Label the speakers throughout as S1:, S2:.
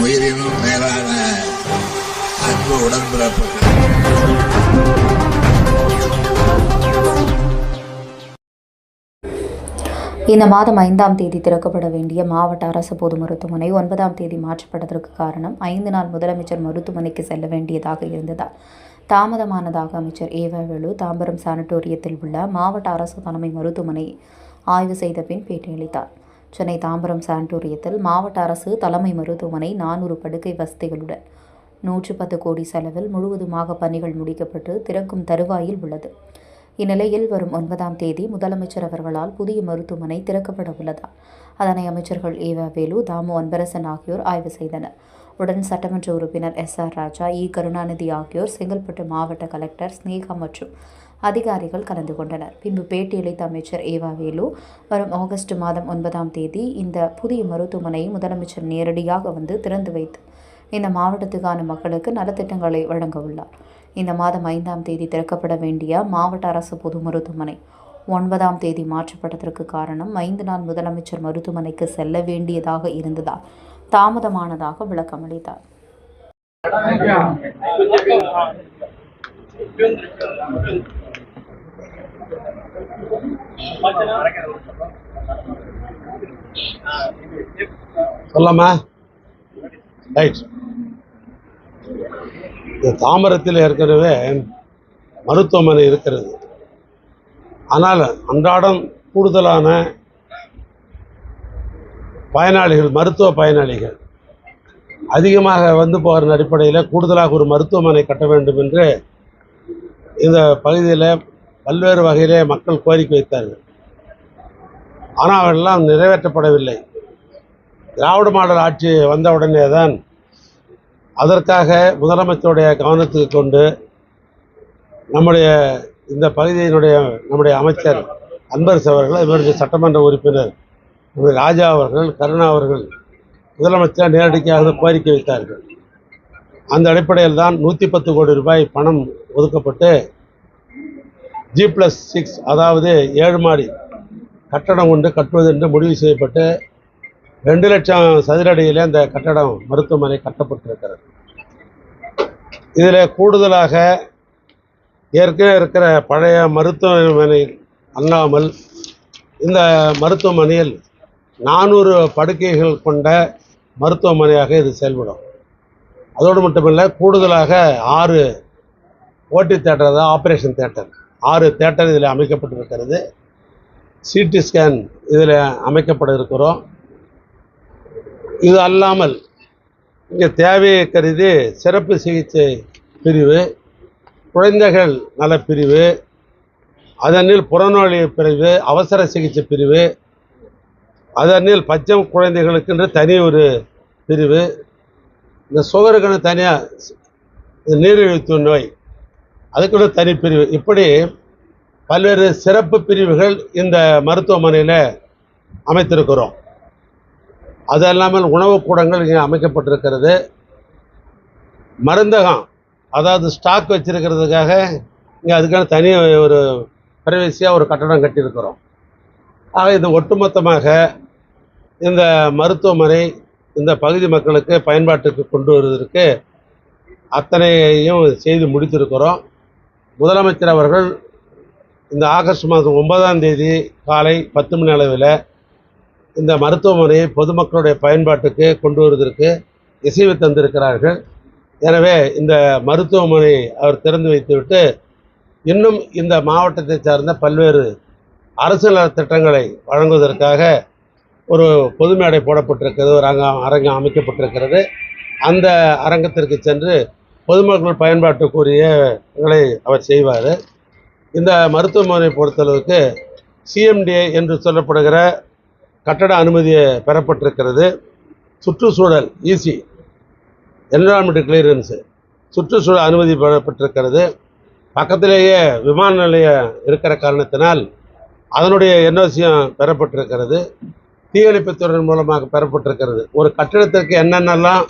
S1: உயிரினும் மேலான அன்பு உடன்பிறப்புகள்.
S2: இந்த மாதம் ஐந்தாம் தேதி திறக்கப்பட வேண்டிய மாவட்ட அரசு பொது மருத்துவமனை ஒன்பதாம் தேதி மாற்றப்பட்டதற்கு காரணம் ஐந்து நாள் முதலமைச்சர் மருத்துவமனைக்கு செல்ல வேண்டியதாக இருந்ததால். தாமதமானதாக அமைச்சர் ஏவவேலு தாம்பரம் சானட்டோரியத்தில் உள்ள மாவட்ட அரசு தலைமை மருத்துவமனை ஆய்வு செய்த பின் பேட்டியளித்தார். சென்னை தாம்பரம் சாண்டோரியத்தில் மாவட்ட அரசு தலைமை மருத்துவமனை நானூறு படுக்கை வசதிகளுடன் நூற்று பத்து கோடி செலவில் முழுவதுமாக பணிகள் முடிக்கப்பட்டு திறக்கும் தருவாயில் உள்ளது. இந்நிலையில் வரும் ஒன்பதாம் தேதி முதலமைச்சர் அவர்களால் புதிய மருத்துவமனை திறக்கப்பட உள்ளதா அதனை அமைச்சர்கள் ஏவா வேலு தாமு அன்பரசன் ஆகியோர் ஆய்வு செய்தனர். உடன் சட்டமன்ற உறுப்பினர் எஸ் ஆர் ராஜா இ. கருணாநிதி ஆகியோர் செங்கல்பட்டு மாவட்ட கலெக்டர் ஸ்னேகா மற்றும் அதிகாரிகள் கலந்து கொண்டனர். பின்பு பேட்டியளித்த அமைச்சர் ஏவா வேலு வரும் ஆகஸ்ட் மாதம் ஒன்பதாம் தேதி இந்த புதிய மருத்துவமனையை முதலமைச்சர் நேரடியாக வந்து திறந்து வைத்து இந்த மாவட்டத்துக்கான மக்களுக்கு நலத்திட்டங்களை வழங்க உள்ளார். இந்த மாதம் ஐந்தாம் தேதி திறக்கப்பட வேண்டிய மாவட்ட அரசு பொது மருத்துவமனை ஒன்பதாம் தேதி மாற்றப்பட்டதற்கு காரணம் ஐந்து நாள் முதலமைச்சர் மருத்துவமனைக்கு செல்ல வேண்டியதாக இருந்ததால் தாமதமானதாக விளக்கமளித்தார்
S3: சொல்லாமா? ரைட். இந்த தாமரத்தில் ஏற்கனவே மருத்துவமனை இருக்கிறது. ஆனால் அன்றாடம் கூடுதலான பயனாளிகள் மருத்துவ பயனாளிகள் அதிகமாக வந்து போகிற அடிப்படையில் கூடுதலாக ஒரு மருத்துவமனை கட்ட வேண்டும் என்று இந்த பகுதியில் பல்வேறு வகையிலே மக்கள் கோரிக்கை வைத்தார்கள். ஆனால் அவெல்லாம் நிறைவேற்றப்படவில்லை. திராவிட மாடல் ஆட்சி வந்தவுடனே தான் அதற்காக முதலமைச்சருடைய கவனத்துக்கு கொண்டு நம்முடைய இந்த பகுதியினுடைய நம்முடைய அமைச்சர் அன்பரசு அவர்கள் இவருடைய சட்டமன்ற உறுப்பினர் நம்முடைய ராஜா அவர்கள் கருணா அவர்கள் முதலமைச்சர் நேரடியாக கோரிக்கை வைத்தார்கள். அந்த அடிப்படையில் தான் நூற்றி பத்து கோடி ரூபாய் பணம் ஒதுக்கப்பட்டு ஜி ப்ளஸ் சிக்ஸ் அதாவது ஏழு மாடி கட்டடம் கொண்டு கட்டுவது என்று முடிவு செய்யப்பட்டு ரெண்டு லட்சம் சதுர அடியிலே அந்த கட்டடம் மருத்துவமனை கட்டப்பட்டிருக்கிறது. இதில் கூடுதலாக ஏற்கனவே இருக்கிற பழைய மருத்துவமனை அல்லாமல் இந்த மருத்துவமனையில் நானூறு படுக்கைகள் கொண்ட மருத்துவமனையாக இது செயல்படும். அதோடு மட்டுமில்லை கூடுதலாக ஆறு ஓட்டி தேட்டர் தான் ஆப்ரேஷன் தேட்டர். ஆறு தேட்டர் இதில் அமைக்கப்பட்டிருக்கிறது. சிடி ஸ்கேன் இதில் அமைக்கப்பட இருக்கிறோம் இது அல்லாமல் இங்கே தேவையை கருதி சிறப்பு சிகிச்சை பிரிவு குழந்தைகள் நலப்பிரிவு அதனில் புறநோய் பிரிவு அவசர சிகிச்சை பிரிவு அதனில் பச்சம் குழந்தைகளுக்கென்று தனி ஒரு பிரிவு இந்த சுகருக்குன்னு தனியாக நீரிழிவு நோய் அதுக்குன்னு தனி பிரிவு. இப்படி பல்வேறு சிறப்பு பிரிவுகள் இந்த மருத்துவமனையில் அமைத்திருக்கிறோம். அது இல்லாமல் உணவு கூடங்கள் இங்கே அமைக்கப்பட்டிருக்கிறது. மருந்தகம் அதாவது ஸ்டாக் வச்சிருக்கிறதுக்காக இங்கே அதுக்கான தனி ஒரு பிரைவசியாக ஒரு கட்டடம் கட்டியிருக்கிறோம். ஆக இது ஒட்டுமொத்தமாக இந்த மருத்துவமனை இந்த பகுதி மக்களுக்கு பயன்பாட்டுக்கு கொண்டு வருவதற்கு அத்தனையும் செய்து முடித்திருக்கிறோம். முதலமைச்சர் அவர்கள் இந்த ஆகஸ்ட் மாதம் ஒன்பதாம் தேதி காலை பத்து மணி அளவில் இந்த மருத்துவமனையை பொதுமக்களுடைய பயன்பாட்டுக்கு கொண்டு வருவதற்கு இசைவு தந்திருக்கிறார்கள். எனவே இந்த மருத்துவமனையை அவர் திறந்து வைத்துவிட்டு இன்னும் இந்த மாவட்டத்தை சார்ந்த பல்வேறு அரசு திட்டங்களை வழங்குவதற்காக ஒரு பொது மேடை போடப்பட்டிருக்கிறது ஒரு அரங்கம் அரங்கம் அமைக்கப்பட்டிருக்கிறது. அந்த அரங்கத்திற்கு சென்று பொதுமக்கள் பயன்பாட்டுக்குரியங்களை அவர் செய்வார். இந்த மருத்துவமனை பொறுத்தளவுக்கு சிஎம்டிஏ என்று சொல்லப்படுகிற கட்டட அனுமதியை பெறப்பட்டிருக்கிறது. சுற்றுச்சூழல் ஈசி என்விரான்மெண்ட் கிளியரன்ஸு சுற்றுச்சூழல் அனுமதி பெறப்பட்டிருக்கிறது. பக்கத்திலேயே விமான நிலையம் இருக்கிற காரணத்தினால் அதனுடைய என்ஓசியும் பெறப்பட்டிருக்கிறது. தீயணைப்புத்துறையின் மூலமாக பெறப்பட்டிருக்கிறது. ஒரு கட்டிடத்திற்கு என்னென்னலாம்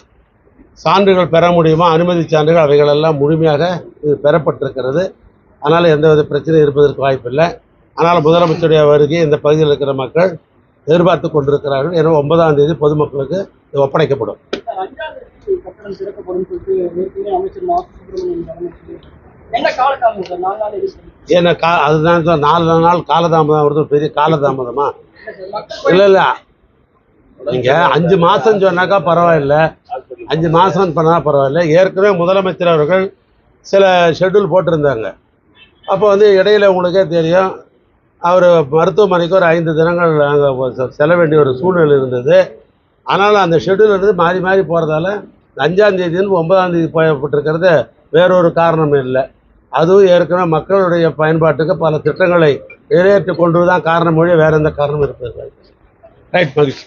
S3: சான்றுகள் பெற முடியுமா அனுமதி சான்றுகள் அவைகளெல்லாம் முழுமையாக இது பெறப்பட்டிருக்கிறது. அதனால் எந்தவித பிரச்சனையும் இருப்பதற்கு வாய்ப்பில்லை. ஆனால் முதலமைச்சருடைய வருகை இந்த பகுதியில் இருக்கிற மக்கள் எதிர்பார்த்து கொண்டிருக்கிறார்கள். எனவே ஒன்பதாம் தேதி பொதுமக்களுக்கு இது ஒப்படைக்கப்படும்.
S4: என்ன
S3: ஏன்னா கா அதுதான் சார் நாலு நாள் காலதாமதம் வருது பெரிய காலதாமதமா?
S4: இல்லை
S3: இல்லை. நீங்கள் அஞ்சு மாதம் சொன்னாக்கா பரவாயில்ல. அஞ்சு மாதம் பண்ணால் பரவாயில்ல. ஏற்கனவே முதலமைச்சர் அவர்கள் சில ஷெட்யூல் போட்டிருந்தாங்க. அப்போ வந்து இடையில் உங்களுக்கே தெரியும் அவர் மருத்துவமனைக்கு ஒரு ஐந்து தினங்கள் அங்கே செல்ல வேண்டிய ஒரு சூழ்நிலை இருந்தது. ஆனாலும் அந்த ஷெட்யூல் இருந்து மாறி மாறி போகிறதால அஞ்சாந்தேதின்னு ஒன்பதாந்தேதி தேதி போயப்பட்டிருக்கிறது வேறொரு காரணம் இல்லை. அதுவும் ஏற்கனவே மக்களுடைய பயன்பாட்டுக்கு பல திட்டங்களை நிறைவேற்றி கொண்டு தான் காரணம் மொழி வேற எந்த காரணமும் இருப்பது ரைட் மகிழ்ச்சி.